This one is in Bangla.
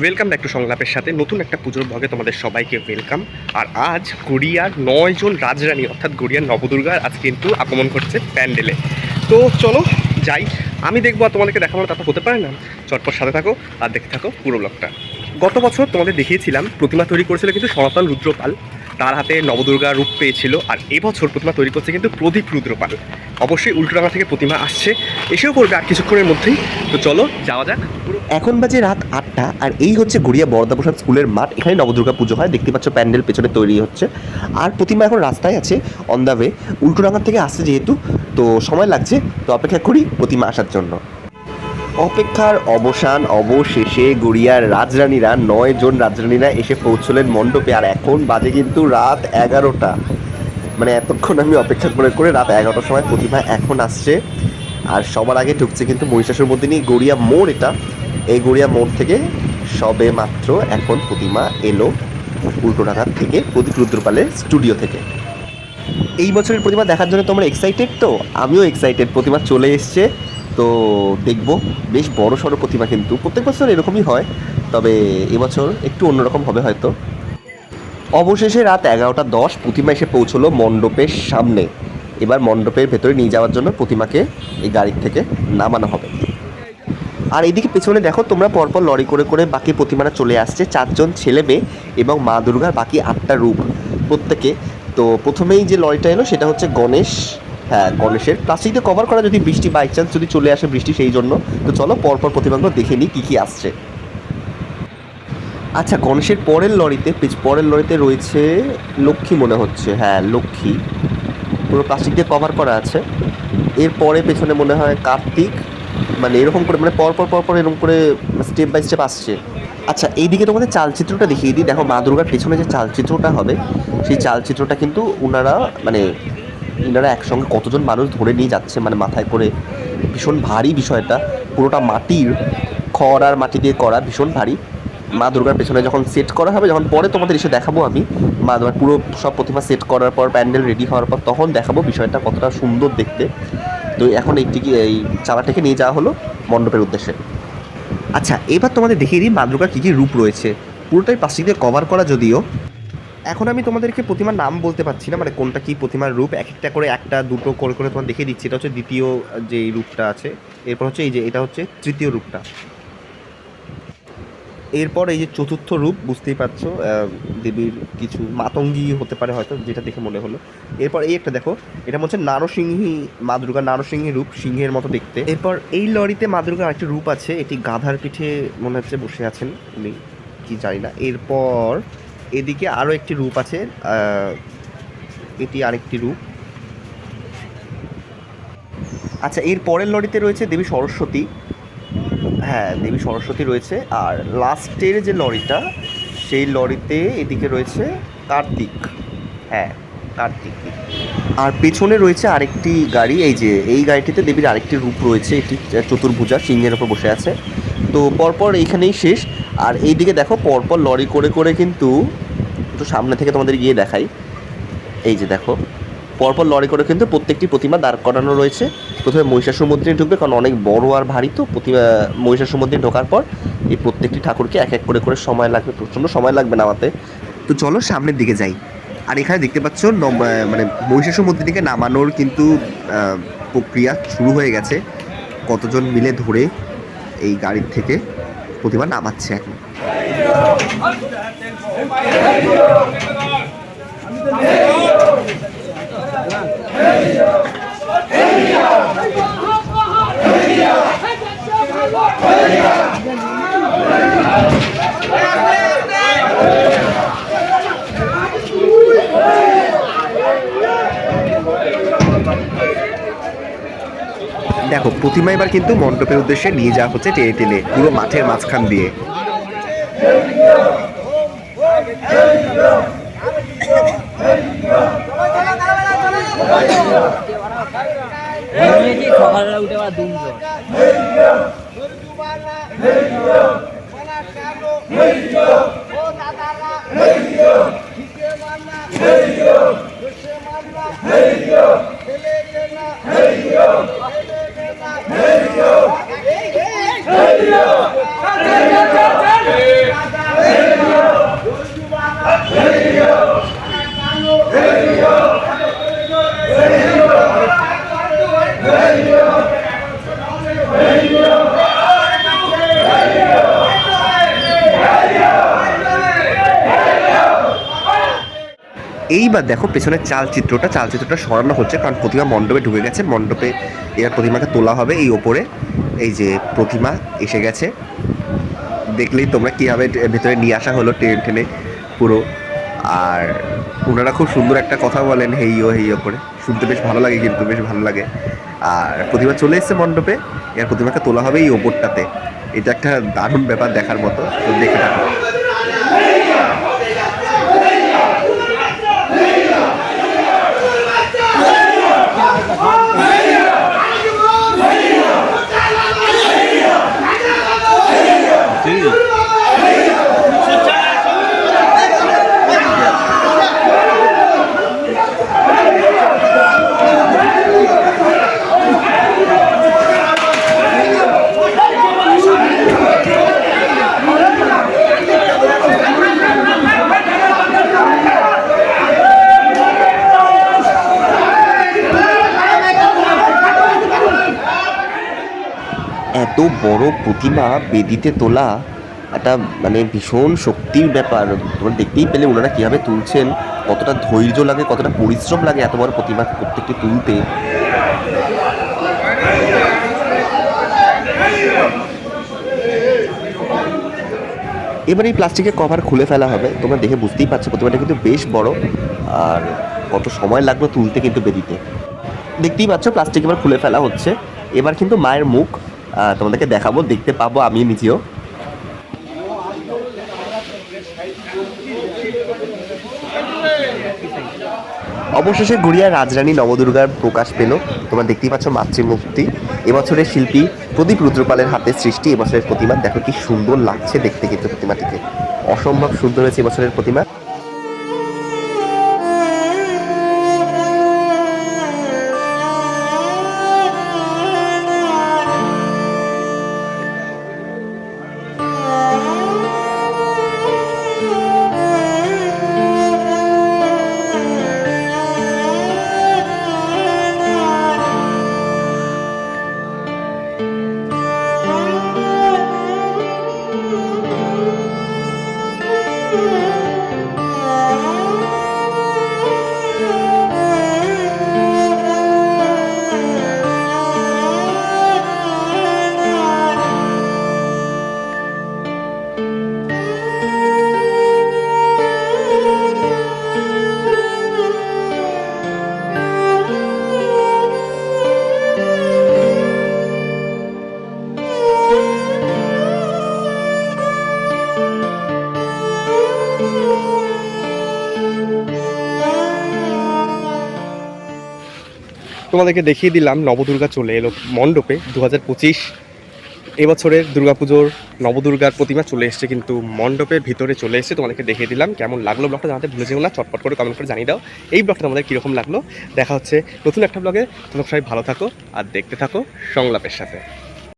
ওয়েলকাম ব্যাক টু সংলাপের সাথে। নতুন একটা পুজোর ভগে তোমাদের সবাইকে ওয়েলকাম আর আজ গড়িয়ার নয় জন রাজরানী, অর্থাৎ গড়িয়ার নবদুর্গার আজ কিন্তু আগমন করছে প্যান্ডেলে। তো চলো যাই। আমি দেখব আর তোমাদেরকে দেখাবো তা তো হতে পারে না। চটপট সাথে থাকো আর দেখে থাকো পুরো ব্লগটা গত বছর তোমাদের দেখিয়েছিলাম, প্রতিমা তৈরি করেছিল কিন্তু সনাতন রুদ্রপাল। তার হাতে নবদুর্গা রূপ পেয়েছিল। আর এবছর প্রতিমা তৈরি করছে কিন্তু প্রদীপ রুদ্রপাল। অবশ্যই উল্টোডাঙ্গা থেকে প্রতিমা আসছে। এসেও পড়বে আর কিছুক্ষণের মধ্যেই। তো চলো, যাওয়া যাক। এখন বাজে রাত আটটা, আর এই হচ্ছে গড়িয়া বরদাপ্রসাদ স্কুলের মাঠ। এখানে নবদুর্গা পুজো হয়, দেখতে পাচ্ছ প্যান্ডেল পেছনে তৈরি হচ্ছে। আর প্রতিমা এখন রাস্তায় আছে, অন দ্য ওয়ে। উল্টোডাঙ্গা থেকে আসছে যেহেতু, তো সময় লাগছে। তো অপেক্ষা করি প্রতিমা আসার জন্য। অপেক্ষার অবসান অবশেষে গড়িয়ার রাজরানীরা, নয় জন রাজরানীরা এসে পৌঁছলেন মণ্ডপে। আর এখন বাজে কিন্তু রাত এগারোটা। মানে এতক্ষণ আমি অপেক্ষা করে করে রাত এগারোটার সময় প্রতিমা এখন আসছে। আর সবার আগে ঢুকছে কিন্তু মহিষাসুর মধ্যে নিয়ে গড়িয়া মোড় এটা। এই গড়িয়া মোড় থেকে সবে মাত্র এখন প্রতিমা এলো উল্টোডাঙ্গার থেকে, প্রদীপ রুদ্রপালের স্টুডিও থেকে। এই বছরের প্রতিমা দেখার জন্য তোমরা এক্সাইটেড তো? আমিও এক্সাইটেড প্রতিমা চলে এসছে। তো দেখব। বেশ বড় সড়ো প্রতিমা কিন্তু প্রত্যেক বছর এরকমই হয়, তবে এবছর একটু অন্যরকম হবে হয়তো। অবশেষে রাত এগারোটা দশ প্রতিমা এসে পৌঁছলো মণ্ডপের সামনে। এবার মণ্ডপের ভেতরে নিয়ে যাওয়ার জন্য প্রতিমাকে এই গাড়ির থেকে নামানো হবে। আর এদিকে পেছনে দেখো, তোমরা পরপর লরি করে করে বাকি প্রতিমারা চলে আসছে। চারজন ছেলে মেয়ে এবং মা দুর্গার বাকি আটটা রূপ প্রত্যেকে। তো প্রথমেই যে লরিটা এলো সেটা হচ্ছে গণেশ হ্যাঁ গণেশের। প্লাস্টিকটা কভার করা যদি বৃষ্টি বাই চান্স যদি চলে আসে বৃষ্টি সেই জন্য। তো চলো পরপর প্রতিমাগুলো দেখে নিই কী কী আসছে। আচ্ছা গণেশের পরের লরিতে পরের লরিতে রয়েছে লক্ষ্মী মনে হচ্ছে। হ্যাঁ লক্ষ্মী। পুরো প্লাস্টিক দিয়ে কভার করা আছে। এরপরে পেছনে মনে হয় কার্তিক। মানে এরকম করে মানে পরপর পরপর এরকম করে স্টেপ বাই স্টেপ আসছে। আচ্ছা এইদিকে তোমাদের চালচিত্রটা দেখিয়ে দিই। দেখো, মা দুর্গার পেছনে যে চালচিত্রটা হবে, সেই চালচিত্রটা কিন্তু ওনারা মানে এনারা একসঙ্গে কতজন মানুষ ধরে নিয়ে যাচ্ছে মানে মাথায় করে ভীষণ ভারী বিষয়টা। পুরোটা মাটির খড় আর মাটি দিয়ে করা ভীষণ ভারী। মা দুর্গার পেছনে যখন সেট করা হবে, যখন পরে তোমাদের এসে দেখাবো আমি, মা দুর্গার পুরো সব প্রতিমা সেট করার পর, প্যান্ডেল রেডি হওয়ার পর, তখন দেখাবো বিষয়টা কতটা সুন্দর দেখতে। তো এখন এইটিকে এই চালাটাকে নিয়ে যাওয়া হলো মণ্ডপের উদ্দেশ্যে। আচ্ছা এবার তোমাদের দেখিয়ে দিই মা দুর্গার কী কী রূপ রয়েছে। পুরোটাই প্লাস্টিক দিয়ে কভার করা যদিও এখন আমি তোমাদেরকে প্রতিমার নাম বলতে পারছি না মানে কোনটা কি প্রতিমার রূপ এক একটা করে একটা, দুটো করে করে তোমার দেখিয়ে দিচ্ছি। এটা হচ্ছে দ্বিতীয় যে রূপটা আছে, এরপর হচ্ছে এই যে, এটা হচ্ছে তৃতীয় রূপটা। এরপর এই যে চতুর্থ রূপ, বুঝতেই পারছ দেবীর কিছু মাতঙ্গী হতে পারে হয়তো, যেটা দেখে মনে হলো। এরপর এই একটা দেখো, এটা হচ্ছে নারসিংহী, মা দুর্গা নারসিংহী রূপ, সিংহের মতো দেখতে। এরপর এই লরিতে মা দুর্গার আরেকটি রূপ আছে, এটি গাধার পিঠে মনে হচ্ছে বসে আছেন উনি, কি জানি না। এরপর এদিকে আরও একটি রূপ আছে এটি আরেকটি রূপ। আচ্ছা এর পরের লরিতে রয়েছে দেবী সরস্বতী। হ্যাঁ দেবী সরস্বতী রয়েছে। আর লাস্টের যে লরিটা, সেই লরিতে এদিকে রয়েছে কার্তিক। হ্যাঁ। কার্তিক আর পেছনে রয়েছে আরেকটি গাড়ি, এই যে, এই গাড়িটিতে দেবীর আরেকটি রূপ রয়েছে, এটি চতুর্ভুজা, সিংহের ওপর বসে আছে। তো পরপর এইখানেই শেষ। আর এই দিকে দেখো, পরপর লরি করে করে কিন্তু একটু সামনে থেকে তোমাদের গিয়ে দেখাই। এই যে দেখো, পরপর লরি করে কিন্তু প্রত্যেকটি প্রতিমা দাঁড় করানো রয়েছে। প্রথমে মহিষাসুর মন্দিরে ঢুকবে, কারণ অনেক বড় আর ভারী, তো প্রতিমা, মহিষাসুর মন্দিরে ঢোকার পর এই প্রত্যেকটি ঠাকুরকে এক এক করে করে সময় লাগবে, প্রচণ্ড সময় লাগবে নামাতে। তো চলো সামনের দিকে যাই। আর এখানে দেখতে পাচ্ছ মানে মহিষাসুর মন্দিরকে নামানোর কিন্তু প্রক্রিয়া শুরু হয়ে গেছে। কতজন মিলে ধরে এই গাড়ির থেকে প্রতিমা নামাচ্ছে এখন? দেখো, প্রতিমা এবার কিন্তু মণ্ডপের উদ্দেশ্যে নিয়ে যাওয়া হচ্ছে টেনে টেনে, পুরো মাঠের মাঝখান দিয়ে। এইবার দেখো পেছনের চালচিত্রটা চালচিত্রটা সরানো হচ্ছে কারণ প্রতিমা মণ্ডপে ঢুকে গেছে। মণ্ডপে এবার প্রতিমাকে তোলা হবে এই ওপরে। এই যে প্রতিমা এসে গেছে। দেখলেই তোমরা কীভাবে ভেতরে নিয়ে আসা হলো টেনে টেনে পুরো। আর ওনারা খুব সুন্দর একটা কথা বলেন হেইও হেইও করে। শুনতে বেশ ভালো লাগে কিন্তু, বেশ ভালো লাগে। আর প্রতিমা চলে এসেছে মণ্ডপে। এবার প্রতিমাকে তোলা হবে এই ওপরটাতে। এটা একটা দারুণ ব্যাপার দেখার মতো। তো দেখে থাকো। এত বড় প্রতিমা বেদিতে তোলা একটা মানে ভীষণ শক্তির ব্যাপার। তোমরা দেখতেই পেলে ওনারা কীভাবে তুলছেন, কতটা ধৈর্য লাগে, কতটা পরিশ্রম লাগে এত বড় প্রতিমা প্রত্যেকটি তুলতে। এবার এই প্লাস্টিকের কভার খুলে ফেলা হবে। তোমরা দেখে বুঝতেই পারছ প্রতিমাটা কিন্তু বেশ বড়। আর কত সময় লাগল তুলতে কিন্তু বেদিতে। দেখতেই পাচ্ছ প্লাস্টিক এবার খুলে ফেলা হচ্ছে। এবার কিন্তু মায়ের মুখ তোমাদেরকে দেখাবো, দেখতে পাবো আমি নিজেও। অবশেষে গড়িয়া রাজরানী নবদুর্গার প্রকাশ পেল। তোমরা দেখতেই পাচ্ছ মাতৃমূর্তি। এবছরের শিল্পী প্রদীপ রুদ্রপালের হাতে সৃষ্টি, এবছরের প্রতিমা। দেখো কি সুন্দর লাগছে দেখতে কিন্তু প্রতিমাটিকে। অসম্ভব সুন্দর হয়েছে এবছরের প্রতিমা। তোমাদেরকে দেখিয়ে দিলাম, নবদুর্গা চলে এলো মণ্ডপে দু হাজার পঁচিশ। এবছরের দুর্গাপুজোর নবদুর্গার প্রতিমা চলে এসছে কিন্তু মণ্ডপের ভিতরে চলে এসেছে। তোমাদেরকে দেখিয়ে দিলাম কেমন লাগল ব্লগটা, জানাতে ভুলে যেও না, চটপট করে কমেন্ট করে জানিয়ে দাও। এই ব্লগটা তোমাদের কীরকম লাগল? দেখা হচ্ছে নতুন একটা ব্লগে। তোমরা সবাই ভালো থাকো আর দেখতে থাকো সংলাপের সাথে।